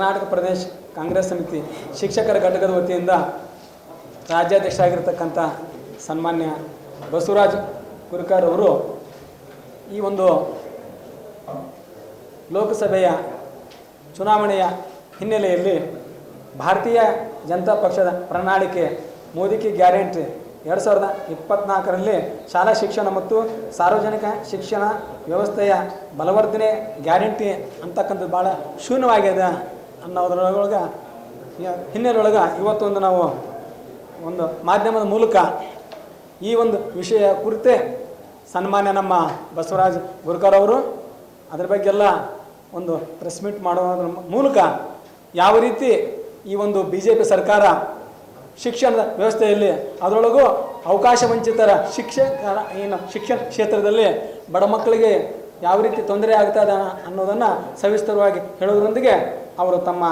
ಕರ್ನಾಟಕ ಪ್ರದೇಶ ಕಾಂಗ್ರೆಸ್ ಸಮಿತಿ ಶಿಕ್ಷಕರ ಘಟಕದ ವತಿಯಿಂದ ರಾಜ್ಯಾಧ್ಯಕ್ಷರಾಗಿರ್ತಕ್ಕಂಥ ಸನ್ಮಾನ್ಯ ಬಸವರಾಜ್ ಕುರ್ಕರ್ ಅವರು ಈ ಒಂದು ಲೋಕಸಭೆಯ ಚುನಾವಣೆಯ ಹಿನ್ನೆಲೆಯಲ್ಲಿ ಭಾರತೀಯ ಜನತಾ ಪಕ್ಷದ ಪ್ರಣಾಳಿಕೆ ಮೋದಿ ಕಿ ಗ್ಯಾರಂಟಿ. ಎರಡು ಸಾವಿರದ ಇಪ್ಪತ್ತ್ನಾಲ್ಕರಲ್ಲಿ ಶಾಲಾ ಶಿಕ್ಷಣ ಮತ್ತು ಸಾರ್ವಜನಿಕ ಶಿಕ್ಷಣ ವ್ಯವಸ್ಥೆಯ ಬಲವರ್ಧನೆ ಗ್ಯಾರಂಟಿ ಅಂತಕ್ಕಂಥದ್ದು ಭಾಳ ಶೂನ್ಯವಾಗಿದೆ ಅನ್ನೋದ್ರೊಳಗೆ ಹಿನ್ನೆಲೆಯೊಳಗೆ ಇವತ್ತೊಂದು ನಾವು ಒಂದು ಮಾಧ್ಯಮದ ಮೂಲಕ ಈ ಒಂದು ವಿಷಯ ಕುರಿತೇ ಸನ್ಮಾನ್ಯ ನಮ್ಮ ಬಸವರಾಜ್ ಗುರ್ಕರ್ ಅವರು ಅದ್ರ ಬಗ್ಗೆ ಎಲ್ಲ ಒಂದು ಪ್ರೆಸ್ ಮೀಟ್ ಮಾಡೋದ್ರ ಮೂಲಕ ಯಾವ ರೀತಿ ಈ ಒಂದು ಬಿ ಜೆ ಪಿ ಸರ್ಕಾರ ಶಿಕ್ಷಣದ ವ್ಯವಸ್ಥೆಯಲ್ಲಿ ಅದರೊಳಗೂ ಅವಕಾಶ ವಂಚಿತರ ಶಿಕ್ಷಕ ಏನು ಶಿಕ್ಷಣ ಕ್ಷೇತ್ರದಲ್ಲಿ ಬಡ ಮಕ್ಕಳಿಗೆ ಯಾವ ರೀತಿ ತೊಂದರೆ ಆಗ್ತದ ಅನ್ನೋದನ್ನು ಸವಿಸ್ತರವಾಗಿ ಹೇಳೋದ್ರೊಂದಿಗೆ ಅವರು ತಮ್ಮ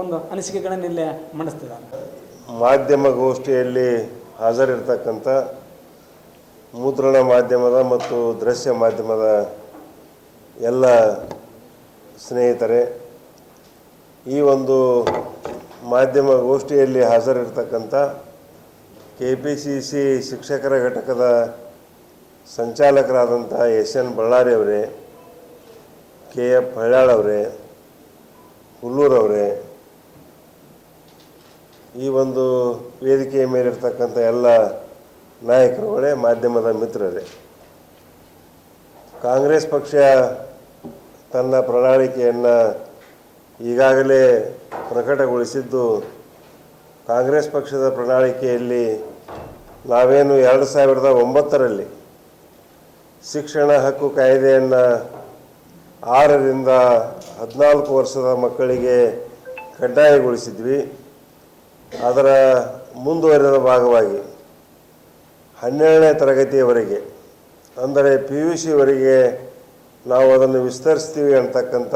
ಒಂದು ಅನಿಸಿಕೆಗಳನ್ನು ಇಲ್ಲೇ ಮಂಡಿಸ್ತಿದ್ದಾರೆ. ಮಾಧ್ಯಮ ಗೋಷ್ಠಿಯಲ್ಲಿ ಹಾಜರಿರ್ತಕ್ಕಂಥ ಮುದ್ರಣ ಮಾಧ್ಯಮದ ಮತ್ತು ದೃಶ್ಯ ಮಾಧ್ಯಮದ ಎಲ್ಲ ಸ್ನೇಹಿತರೆ, ಈ ಒಂದು ಮಾಧ್ಯಮ ಗೋಷ್ಠಿಯಲ್ಲಿ ಹಾಜರಿರ್ತಕ್ಕಂಥ ಕೆ ಪಿ ಸಿ ಸಿ ಶಿಕ್ಷಕರ ಘಟಕದ ಸಂಚಾಲಕರಾದಂಥ ಎಸ್ ಎನ್ ಬಳ್ಳಾರಿ ಅವರೇ, ಕೆ ಎಫ್ ಹಳ್ಯಾಳ್ ಅವರೇ ಹುಲ್ಲೂರವರೇ ಈ ಒಂದು ವೇದಿಕೆಯ ಮೇಲಿರ್ತಕ್ಕಂಥ ಎಲ್ಲ ನಾಯಕರುಗಳೇ ಮಾಧ್ಯಮದ ಮಿತ್ರರೇ. ಕಾಂಗ್ರೆಸ್ ಪಕ್ಷ ತನ್ನ ಪ್ರಣಾಳಿಕೆಯನ್ನು ಈಗಾಗಲೇ ಪ್ರಕಟಗೊಳಿಸಿದ್ದು, ಕಾಂಗ್ರೆಸ್ ಪಕ್ಷದ ಪ್ರಣಾಳಿಕೆಯಲ್ಲಿ ನಾವೇನು ಎರಡು ಸಾವಿರದ ಒಂಬತ್ತರಲ್ಲಿ ಶಿಕ್ಷಣ ಹಕ್ಕು ಕಾಯ್ದೆಯನ್ನು ಆರರಿಂದ ಹದಿನಾಲ್ಕು ವರ್ಷದ ಮಕ್ಕಳಿಗೆ ಕಡ್ಡಾಯಗೊಳಿಸಿದ್ವಿ. ಅದರ ಮುಂದುವರೆದ ಭಾಗವಾಗಿ ಹನ್ನೆರಡನೇ ತರಗತಿಯವರೆಗೆ, ಅಂದರೆ ಪಿ ಯು ಸಿವರೆಗೆ ನಾವು ಅದನ್ನು ವಿಸ್ತರಿಸ್ತೀವಿ ಅಂತಕ್ಕಂಥ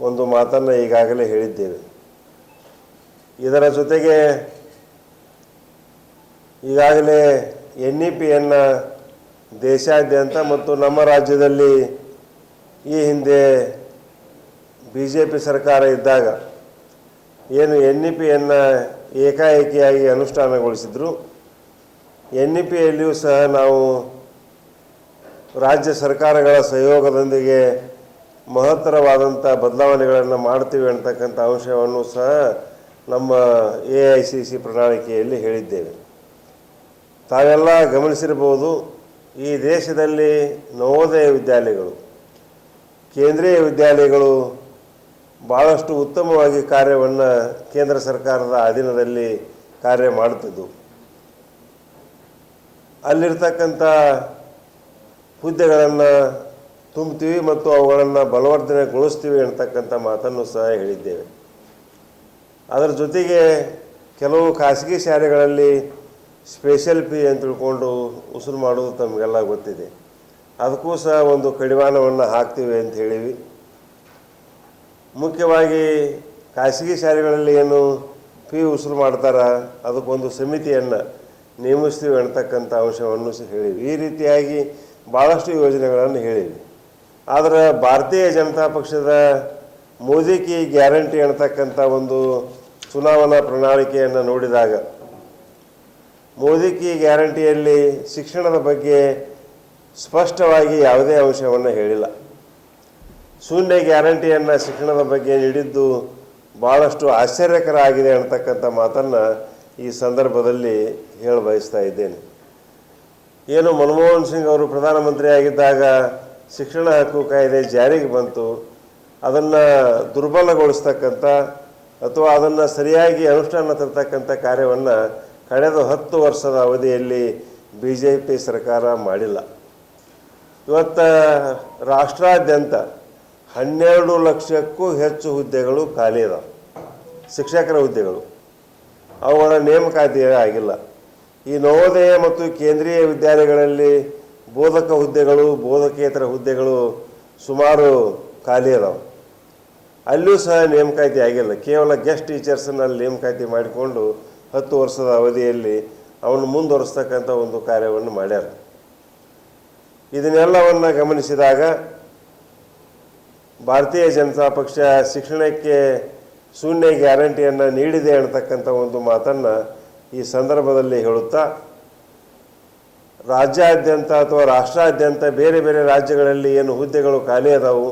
ಒಂದು ಮಾತನ್ನು ಈಗಾಗಲೇ ಹೇಳಿದ್ದೇವೆ. ಇದರ ಜೊತೆಗೆ ಈಗಾಗಲೇ ಎನ್ ಇ ಪಿಯನ್ನು ದೇಶಾದ್ಯಂತ ಮತ್ತು ನಮ್ಮ ರಾಜ್ಯದಲ್ಲಿ ಈ ಹಿಂದೆ ಬಿ ಜೆ ಪಿ ಸರ್ಕಾರ ಇದ್ದಾಗ ಏನು ಎನ್ ಇ ಪಿಯನ್ನು ಏಕಾಏಕಿಯಾಗಿ ಅನುಷ್ಠಾನಗೊಳಿಸಿದ್ರು. ಎನ್ ಇ ಪಿಯಲ್ಲಿಯೂ ಸಹ ನಾವು ರಾಜ್ಯ ಸರ್ಕಾರಗಳ ಸಹಯೋಗದೊಂದಿಗೆ ಮಹತ್ತರವಾದಂಥ ಬದಲಾವಣೆಗಳನ್ನು ಮಾಡ್ತೀವಿ ಅಂತಕ್ಕಂಥ ಅಂಶವನ್ನು ಸಹ ನಮ್ಮ ಎ ಐ ಸಿ ಸಿ ಪ್ರಣಾಳಿಕೆಯಲ್ಲಿ ಹೇಳಿದ್ದೇವೆ. ತಾವೆಲ್ಲ ಗಮನಿಸಿರ್ಬೋದು ಈ ದೇಶದಲ್ಲಿ ನವೋದಯ ವಿದ್ಯಾಲಯಗಳು ಕೇಂದ್ರೀಯ ವಿದ್ಯಾಲಯಗಳು ಭಾಳಷ್ಟು ಉತ್ತಮವಾಗಿ ಕಾರ್ಯವನ್ನು ಕೇಂದ್ರ ಸರ್ಕಾರದ ಅಧೀನದಲ್ಲಿ ಕಾರ್ಯ ಮಾಡುತ್ತಿದ್ದವು ಅಲ್ಲಿರ್ತಕ್ಕಂಥ ಹುದ್ದೆಗಳನ್ನು ತುಂಬ್ತೀವಿ ಮತ್ತು ಅವುಗಳನ್ನು ಬಲವರ್ಧನೆಗೊಳಿಸ್ತೀವಿ ಅಂತಕ್ಕಂಥ ಮಾತನ್ನು ಸಹ ಹೇಳಿದ್ದೇವೆ. ಅದರ ಜೊತೆಗೆ ಕೆಲವು ಖಾಸಗಿ ಶಾಲೆಗಳಲ್ಲಿ ಸ್ಪೆಷಲ್ ಫೀ ಅಂತ ತಿಳ್ಕೊಂಡು ಉಸುರು ಮಾಡೋದು ತಮಗೆಲ್ಲ ಗೊತ್ತಿದೆ. ಅದಕ್ಕೂ ಸಹ ಒಂದು ಕಡಿವಾಣವನ್ನು ಹಾಕ್ತೀವಿ ಅಂತ ಹೇಳಿವಿ. ಮುಖ್ಯವಾಗಿ ಖಾಸಗಿ ಶಾಲೆಗಳಲ್ಲಿ ಏನು ಫೀ ಉಸುರು ಮಾಡ್ತಾರ, ಅದಕ್ಕೊಂದು ಸಮಿತಿಯನ್ನು ನೇಮಿಸ್ತೀವಿ ಅಂತಕ್ಕಂಥ ಅಂಶವನ್ನು ಸಹ ಹೇಳಿವಿ. ಈ ರೀತಿಯಾಗಿ ಭಾಳಷ್ಟು ಯೋಜನೆಗಳನ್ನು ಹೇಳಿವಿ. ಆದರೆ ಭಾರತೀಯ ಜನತಾ ಪಕ್ಷದ ಮೋದಿ ಕಿ ಗ್ಯಾರಂಟಿ ಅಂತಕ್ಕಂಥ ಒಂದು ಚುನಾವಣಾ ಪ್ರಣಾಳಿಕೆಯನ್ನು ನೋಡಿದಾಗ ಮೋದಿ ಕಿ ಗ್ಯಾರಂಟಿಯಲ್ಲಿ ಶಿಕ್ಷಣದ ಬಗ್ಗೆ ಸ್ಪಷ್ಟವಾಗಿ ಯಾವುದೇ ಅಂಶವನ್ನು ಹೇಳಿಲ್ಲ. ಶೂನ್ಯ ಗ್ಯಾರಂಟಿಯನ್ನು ಶಿಕ್ಷಣದ ಬಗ್ಗೆ ನೀಡಿದ್ದು ಭಾಳಷ್ಟು ಆಶ್ಚರ್ಯಕರ ಆಗಿದೆ ಅಂತಕ್ಕಂಥ ಮಾತನ್ನು ಈ ಸಂದರ್ಭದಲ್ಲಿ ಹೇಳ ಬಯಸ್ತಾ ಇದ್ದೇನೆ. ಏನು ಮನಮೋಹನ್ ಸಿಂಗ್ ಅವರು ಪ್ರಧಾನಮಂತ್ರಿ ಆಗಿದ್ದಾಗ ಶಿಕ್ಷಣ ಹಕ್ಕು ಕಾಯ್ದೆ ಜಾರಿಗೆ ಬಂತು. ಅದನ್ನು ದುರ್ಬಲಗೊಳಿಸ್ತಕ್ಕಂಥ ಅಥವಾ ಅದನ್ನು ಸರಿಯಾಗಿ ಅನುಷ್ಠಾನ ತರ್ತಕ್ಕಂಥ ಕಾರ್ಯವನ್ನು ಕಳೆದ ಹತ್ತು ವರ್ಷದ ಅವಧಿಯಲ್ಲಿ ಬಿ ಸರ್ಕಾರ ಮಾಡಿಲ್ಲ. ಇವತ್ತು ರಾಷ್ಟ್ರಾದ್ಯಂತ ಹನ್ನೆರಡು ಲಕ್ಷಕ್ಕೂ ಹೆಚ್ಚು ಹುದ್ದೆಗಳು ಖಾಲಿ ಇದಾವೆ. ಶಿಕ್ಷಕರ ಹುದ್ದೆಗಳು. ಅವುಗಳ ನೇಮಕಾತಿ ಆಗಿಲ್ಲ. ಈ ನವೋದಯ ಮತ್ತು ಕೇಂದ್ರೀಯ ವಿದ್ಯಾಲಯಗಳಲ್ಲಿ ಬೋಧಕ ಹುದ್ದೆಗಳು, ಬೋಧಕೇತರ ಹುದ್ದೆಗಳು ಸುಮಾರು ಖಾಲಿ ಇದಾವೆ. ಅಲ್ಲೂ ಸಹ ನೇಮಕಾತಿ ಆಗಿಲ್ಲ. ಕೇವಲ ಗೆಸ್ಟ್ ಟೀಚರ್ಸನ್ನು ಅಲ್ಲಿ ನೇಮಕಾತಿ ಮಾಡಿಕೊಂಡು ಹತ್ತು ವರ್ಷದ ಅವಧಿಯಲ್ಲಿ ಅವನು ಮುಂದುವರಿಸ್ತಕ್ಕಂಥ ಒಂದು ಕಾರ್ಯವನ್ನು ಮಾಡ್ಯಾರ. ಇದನ್ನೆಲ್ಲವನ್ನು ಗಮನಿಸಿದಾಗ ಭಾರತೀಯ ಜನತಾ ಪಕ್ಷ ಶಿಕ್ಷಣಕ್ಕೆ ಶೂನ್ಯ ಗ್ಯಾರಂಟಿಯನ್ನು ನೀಡಿದೆ ಅನ್ನತಕ್ಕಂಥ ಒಂದು ಮಾತನ್ನು ಈ ಸಂದರ್ಭದಲ್ಲಿ ಹೇಳುತ್ತಾ, ರಾಜ್ಯಾದ್ಯಂತ ಅಥವಾ ರಾಷ್ಟ್ರಾದ್ಯಂತ ಬೇರೆ ಬೇರೆ ರಾಜ್ಯಗಳಲ್ಲಿ ಏನು ಹುದ್ದೆಗಳು ಖಾಲಿ ಅದಾವು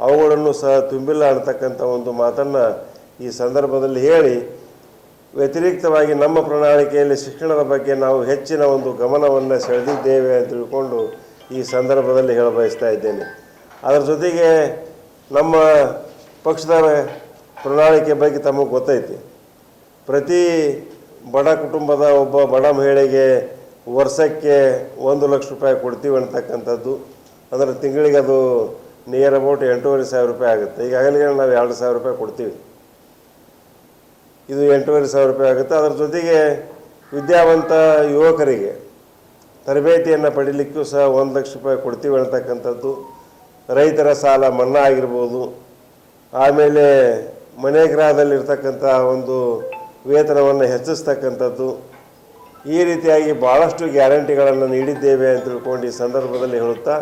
ಅವುಗಳನ್ನು ಸಹ ತುಂಬಿಲ್ಲ ಅನ್ನತಕ್ಕಂಥ ಒಂದು ಮಾತನ್ನು ಈ ಸಂದರ್ಭದಲ್ಲಿ ಹೇಳಿ, ವ್ಯತಿರಿಕ್ತವಾಗಿ ನಮ್ಮ ಪ್ರಣಾಳಿಕೆಯಲ್ಲಿ ಶಿಕ್ಷಣದ ಬಗ್ಗೆ ನಾವು ಹೆಚ್ಚಿನ ಒಂದು ಗಮನವನ್ನು ಸೆಳೆದಿದ್ದೇವೆ ಅಂತ ತಿಳ್ಕೊಂಡು ಈ ಸಂದರ್ಭದಲ್ಲಿ ಹೇಳ ಬಯಸ್ತಾ ಇದ್ದೇನೆ. ಅದರ ಜೊತೆಗೆ ನಮ್ಮ ಪಕ್ಷದ ಪ್ರಣಾಳಿಕೆ ಬಗ್ಗೆ ತಮಗೆ ಗೊತ್ತೈತಿ. ಪ್ರತಿ ಬಡ ಕುಟುಂಬದ ಒಬ್ಬ ಬಡ ಮಹಿಳೆಗೆ ವರ್ಷಕ್ಕೆ ಒಂದು ಲಕ್ಷ ರೂಪಾಯಿ ಕೊಡ್ತೀವಿ ಅಂತಕ್ಕಂಥದ್ದು ಅಂದರೆ ತಿಂಗಳಿಗೆ ಅದು ನಿಯರ್ ಅಬೌಟ್ ಎಂಟೂವರೆ ಸಾವಿರ ರೂಪಾಯಿ ಆಗುತ್ತೆ. ಈಗಾಗಲೇ ನಾವು ಎರಡು ಸಾವಿರ ರೂಪಾಯಿ ಕೊಡ್ತೀವಿ. ಇದು ಎಂಟೂವರೆ ಸಾವಿರ ರೂಪಾಯಿ ಆಗುತ್ತೆ. ಅದರ ಜೊತೆಗೆ ವಿದ್ಯಾವಂತ ಯುವಕರಿಗೆ ತರಬೇತಿಯನ್ನು ಪಡೀಲಿಕ್ಕೂ ಸಹ ಒಂದು ಲಕ್ಷ ರೂಪಾಯಿ ಕೊಡ್ತೀವಿ ಅಂತಕ್ಕಂಥದ್ದು. ರೈತರ ಸಾಲ ಮನ್ನಾ ಆಗಿರ್ಬೋದು. ಆಮೇಲೆ ಮನೆ ಗೃಹದಲ್ಲಿರ್ತಕ್ಕಂಥ ಒಂದು ವೇತನವನ್ನು ಹೆಚ್ಚಿಸ್ತಕ್ಕಂಥದ್ದು. ಈ ರೀತಿಯಾಗಿ ಭಾಳಷ್ಟು ಗ್ಯಾರಂಟಿಗಳನ್ನು ನೀಡಿದ್ದೇವೆ ಅಂತ ತಿಳ್ಕೊಂಡು ಈ ಸಂದರ್ಭದಲ್ಲಿ ಹೇಳುತ್ತಾ,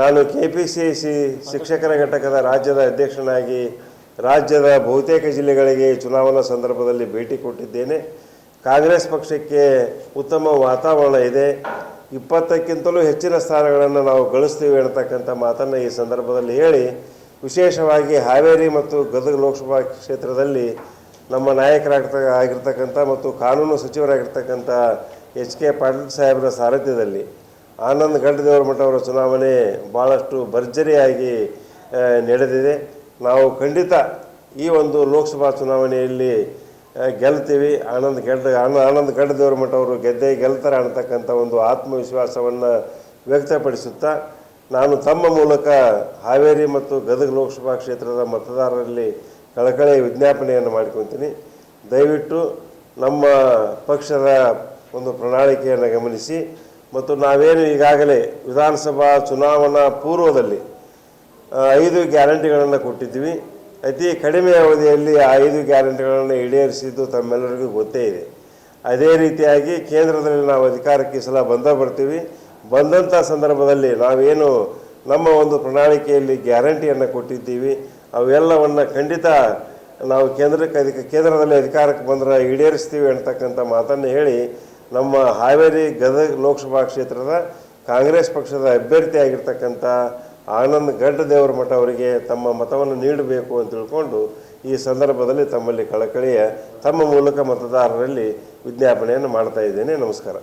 ನಾನು ಕೆ ಪಿ ಸಿ ಸಿ ಶಿಕ್ಷಕರ ಘಟಕದ ರಾಜ್ಯದ ಅಧ್ಯಕ್ಷನಾಗಿ ರಾಜ್ಯದ ಬಹುತೇಕ ಜಿಲ್ಲೆಗಳಿಗೆ ಚುನಾವಣಾ ಸಂದರ್ಭದಲ್ಲಿ ಭೇಟಿ ಕೊಟ್ಟಿದ್ದೇನೆ. ಕಾಂಗ್ರೆಸ್ ಪಕ್ಷಕ್ಕೆ ಉತ್ತಮ ವಾತಾವರಣ ಇದೆ. ಇಪ್ಪತ್ತಕ್ಕಿಂತಲೂ ಹೆಚ್ಚಿನ ಸ್ಥಾನಗಳನ್ನು ನಾವು ಗಳಿಸ್ತೀವಿ ಅನ್ನತಕ್ಕಂಥ ಮಾತನ್ನು ಈ ಸಂದರ್ಭದಲ್ಲಿ ಹೇಳಿ, ವಿಶೇಷವಾಗಿ ಹಾವೇರಿ ಮತ್ತು ಗದಗ ಲೋಕಸಭಾ ಕ್ಷೇತ್ರದಲ್ಲಿ ನಮ್ಮ ನಾಯಕರಾಗ್ತ ಆಗಿರ್ತಕ್ಕಂಥ ಮತ್ತು ಕಾನೂನು ಸಚಿವರಾಗಿರ್ತಕ್ಕಂಥ ಎಚ್ ಕೆ ಪಾಟೀಲ್ ಸಾಹೇಬರ ಸಾರಥ್ಯದಲ್ಲಿ ಆನಂದ್ ಮಠ ಅವರ ಚುನಾವಣೆ ಭಾಳಷ್ಟು ಭರ್ಜರಿಯಾಗಿ ನಡೆದಿದೆ. ನಾವು ಖಂಡಿತ ಈ ಒಂದು ಲೋಕಸಭಾ ಚುನಾವಣೆಯಲ್ಲಿ ಗೆಲ್ತೀವಿ. ಆನಂದ್ ಗೆಡ್ಡ ಆನ- ಆನಂದ್ ಗಡ್ಡದೇವ್ರ ಮಠ ಅವರು ಗೆದ್ದೆ ಗೆಲ್ತಾರೆ ಅನ್ನತಕ್ಕಂಥ ಒಂದು ಆತ್ಮವಿಶ್ವಾಸವನ್ನು ವ್ಯಕ್ತಪಡಿಸುತ್ತಾ, ನಾನು ತಮ್ಮ ಮೂಲಕ ಹಾವೇರಿ ಮತ್ತು ಗದಗ ಲೋಕಸಭಾ ಕ್ಷೇತ್ರದ ಮತದಾರರಲ್ಲಿ ಕಳಕಳಿ ವಿಜ್ಞಾಪನೆಯನ್ನು ಮಾಡ್ಕೊತೀನಿ. ದಯವಿಟ್ಟು ನಮ್ಮ ಪಕ್ಷದ ಒಂದು ಪ್ರಣಾಳಿಕೆಯನ್ನು ಗಮನಿಸಿ ಮತ್ತು ನಾವೇನು ಈಗಾಗಲೇ ವಿಧಾನಸಭಾ ಚುನಾವಣಾ ಪೂರ್ವದಲ್ಲಿ ಐದು ಗ್ಯಾರಂಟಿಗಳನ್ನು ಕೊಟ್ಟಿದ್ವಿ ಅತಿ ಕಡಿಮೆ ಅವಧಿಯಲ್ಲಿ ಐದು ಗ್ಯಾರಂಟಿಗಳನ್ನು ಈಡೇರಿಸಿದ್ದು ತಮ್ಮೆಲ್ಲರಿಗೂ ಗೊತ್ತೇ ಇದೆ. ಅದೇ ರೀತಿಯಾಗಿ ಕೇಂದ್ರದಲ್ಲಿ ನಾವು ಅಧಿಕಾರಕ್ಕೆ ಸಲ ಬಂದ ಬರ್ತೀವಿ. ಬಂದಂಥ ಸಂದರ್ಭದಲ್ಲಿ ನಾವೇನು ನಮ್ಮ ಒಂದು ಪ್ರಣಾಳಿಕೆಯಲ್ಲಿ ಗ್ಯಾರಂಟಿಯನ್ನು ಕೊಟ್ಟಿದ್ದೀವಿ. ಅವೆಲ್ಲವನ್ನು ಖಂಡಿತ ನಾವು ಕೇಂದ್ರಕ್ಕೆ ಅಧಿಕ ಕೇಂದ್ರದಲ್ಲಿ ಅಧಿಕಾರಕ್ಕೆ ಬಂದರೆ ಈಡೇರಿಸ್ತೀವಿ ಅಂತಕ್ಕಂಥ ಮಾತನ್ನು ಹೇಳಿ ನಮ್ಮ ಹಾವೇರಿ ಗದಗ ಲೋಕಸಭಾ ಕ್ಷೇತ್ರದ ಕಾಂಗ್ರೆಸ್ ಪಕ್ಷದ ಅಭ್ಯರ್ಥಿಯಾಗಿರ್ತಕ್ಕಂಥ ಆನಂದ್ ಗಡ್ಡ ದೇವರ ಮಠ ಅವರಿಗೆ ತಮ್ಮ ಮತವನ್ನು ನೀಡಬೇಕು ಅಂತ ತಿಳ್ಕೊಂಡು ಈ ಸಂದರ್ಭದಲ್ಲಿ ತಮ್ಮಲ್ಲಿ ಕಳಕಳಿಯ ತಮ್ಮ ಮೂಲಕ ಮತದಾರರಲ್ಲಿ ವಿಜ್ಞಾಪನೆಯನ್ನು ಮಾಡ್ತಾ ಇದ್ದೇನೆ. ನಮಸ್ಕಾರ.